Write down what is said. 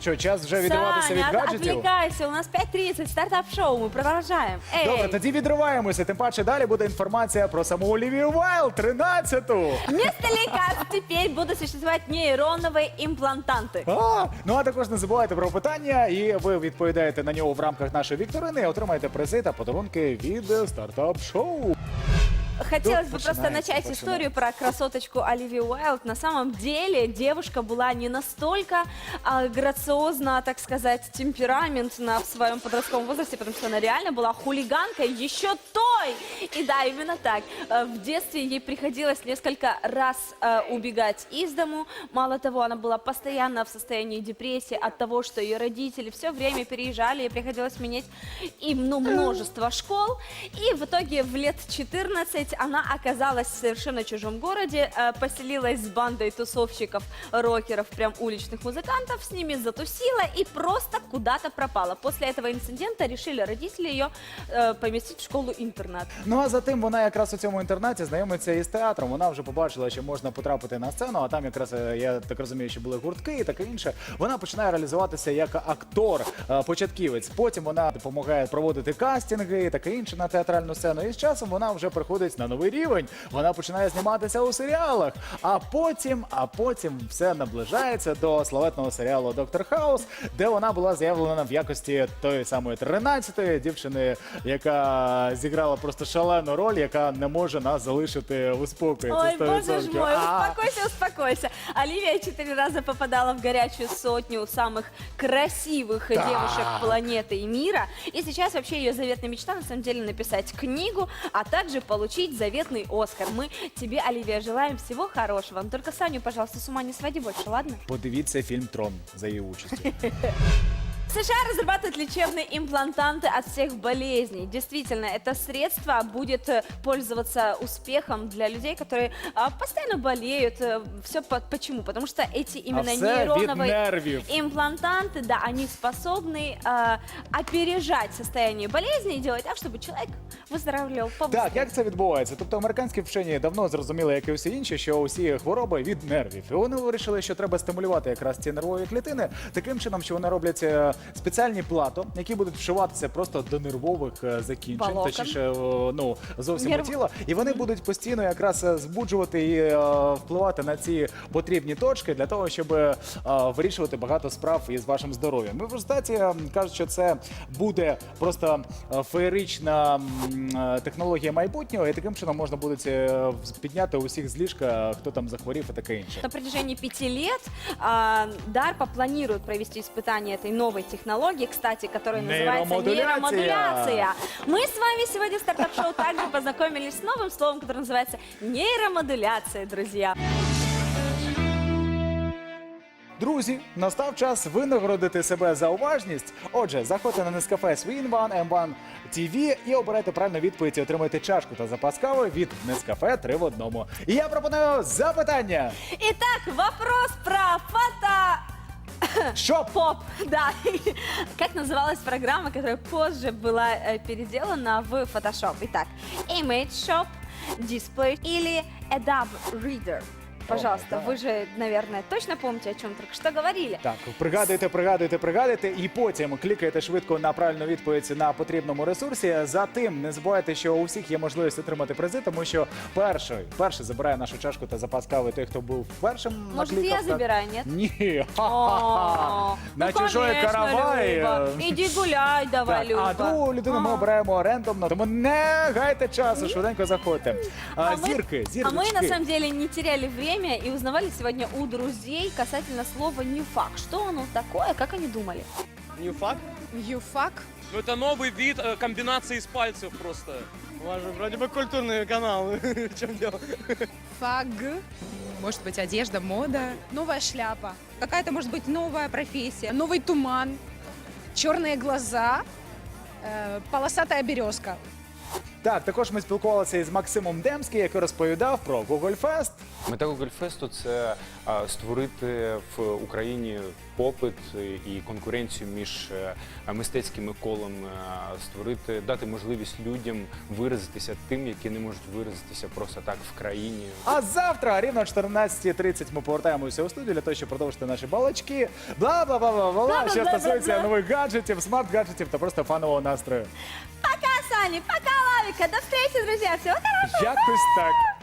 Що, час вже відриватися від Саня, гаджетів? отвлекайся, у нас 5.30, стартап-шоу, мы продолжаем. Эй, Добре, тоді відриваємося. Тим паче далі буде інформація про саму Олівію Вайл, 13-ту. вместо лекарств теперь будут существовать нейроновые имплантанты. А, ну а також не забувайте про питання, і ви відповідаєте на нього в рамках нашої вікторини і отримаєте призи та подарунки від е, стартап шоу. Хотелось бы просто начать историю про красоточку Оливию Уайлд. На самом деле девушка была не настолько а, грациозна, так сказать, темпераментна в своем подростковом возрасте, потому что она реально была хулиганкой еще той. И да, именно так. Э, В детстве ей приходилось несколько раз э, убегать из дому. Мало того, она была постоянно в состоянии депрессии от того, что ее родители все время переезжали, ей приходилось менять им ну, множество школ. И в итоге в лет 14 она оказалась в совершенно чужом городе, э, поселилась с бандой тусовщиков, рокеров, прям уличных музыкантов, с ними затусила и просто куда-то пропала. После этого инцидента решили родители ее э, поместить в школу-интернат. Ну а затим вона якраз у цьому інтернаті знайомиться із театром. Вона вже побачила, що можна потрапити на сцену, а там якраз е, я так розумію, що були гуртки і таке інше. Вона починає реалізуватися як актор, е, початківець. Потім вона допомагає проводити кастинги і таке інше на театральну сцену. І з часом вона вже приходить на новий рівень. Вона починає зніматися у серіалах. А потім, а потім все наближається до славетного серіалу Доктор Хаус, де вона була заявлена в якості тої самої 13-ї дівчини, яка зіграла просто шалену роль, яка не може нас залишити у спокої. Ой, Це боже ж 100%. мой, А, успокойся, успокойся. Оливия четыре раза попадала в горячую сотню самых красивых девушек планеты и мира. И сейчас вообще ее заветная мечта, на самом деле, написать книгу, а также получить заветный Оскар. Мы тебе, Оливия, желаем всего хорошего. Но только Саню, пожалуйста, с ума не своди больше, ладно? Подивіться фільм Трон за її участю. США разрабатывают лечебные имплантанты от всех болезней. Действительно, это средство будет э, пользоваться успехом для людей, которые а, постоянно болеют. Все почему? Потому что эти именно все від нейроновые нервів. имплантанты, да, они способны а, опережать состояние болезни и делать так, чтобы человек побыстрее. Так, як це відбувається? Тобто американські вчені давно зрозуміли, як і всі інші, що усі хвороби від нервів. І вони вирішили, що треба стимулювати якраз ці нервові клітини таким чином, що вони роблять е, спеціальні плато, які будуть вшиватися просто до нервових е, закінчень, Волокон. точніше, е, ну зовсім Нерв- тіла. І вони будуть постійно якраз збуджувати і впливати на ці потрібні точки для того, щоб вирішувати багато справ із вашим здоров'ям. І в результаті е, кажуть, що це буде просто феєрична технологія майбутнього, і таким чином можна буде е, підняти усіх з ліжка, хто там захворів і таке інше. На протяжении пяти лет а, DARPA планирует провести испытание этой новой технологии, кстати, которая называется Нейромодуляция. нейромодуляция. Мы с вами сегодня в стартап-шоу также познакомились с новым словом, которое называется нейромодуляция, друзья. Друзі, настав час винагородити себе за уважність. Отже, заходьте на Нескафе Свінван M1 TV і обирайте правильну відповідь і отримайте чашку та запас кави від Нескафе 3 в одному. І я пропоную запитання. Итак, вопрос про фото... Що Поп, да. Как называлась программа, которая позже была э, переделана в Photoshop? Итак, Image Shop, Display или Adobe Reader? Пожалуйста, да. вы же, наверное, точно помните, о чем только что говорили. Так, пригадуйте, пригадуйте, пригадуйте, і потім клікайте швидко на правильну відповідь на потрібному ресурсі. Затим не забувайте, що у всіх є можливість отримати призи, тому що перший, перший забирає нашу чашку та запас кави той, хто був першим. Может, наклікав, я так? забираю, нет? Ні. О, На ну, чужої конечно, караваї. Люба. Иди гуляй давай, Так, а Люба. другу людину ми А. обираємо рандомно, тому не гайте часу, швиденько заходьте. А, А мы- зірки, А зірочки. мы на самом деле не теряли время и узнавали сегодня у друзей касательно слова «ньюфак». Что оно такое, как они думали? Ньюфак? Юфак. Ну это новый вид э, комбинации из пальцев просто. У вас же вроде бы культурный канал. В чем дело? Фаг. Может быть, одежда, мода. Новая шляпа. Какая-то, может быть, новая профессия. Новый туман. Черные глаза. э, полосатая березка. Так, також ми спілкувалися із Максимом Демським, який розповідав про Google Fest. Мета Гогольфесту це а, створити в Україні попит і конкуренцію між е, мистецькими колами, а, створити, дати можливість людям виразитися тим, які не можуть виразитися просто так в країні. А завтра, рівно о 14.30, ми повертаємося у студію для того, щоб продовжити наші балачки. Бла бла бла бла бла. Що Бла-бла-бла-бла-бла. стосується нових гаджетів, смарт-гаджетів та просто фанового настрою. Пока, Саня, пока, Лавика. До встречи, друзья. Всего хорошего. Якось так.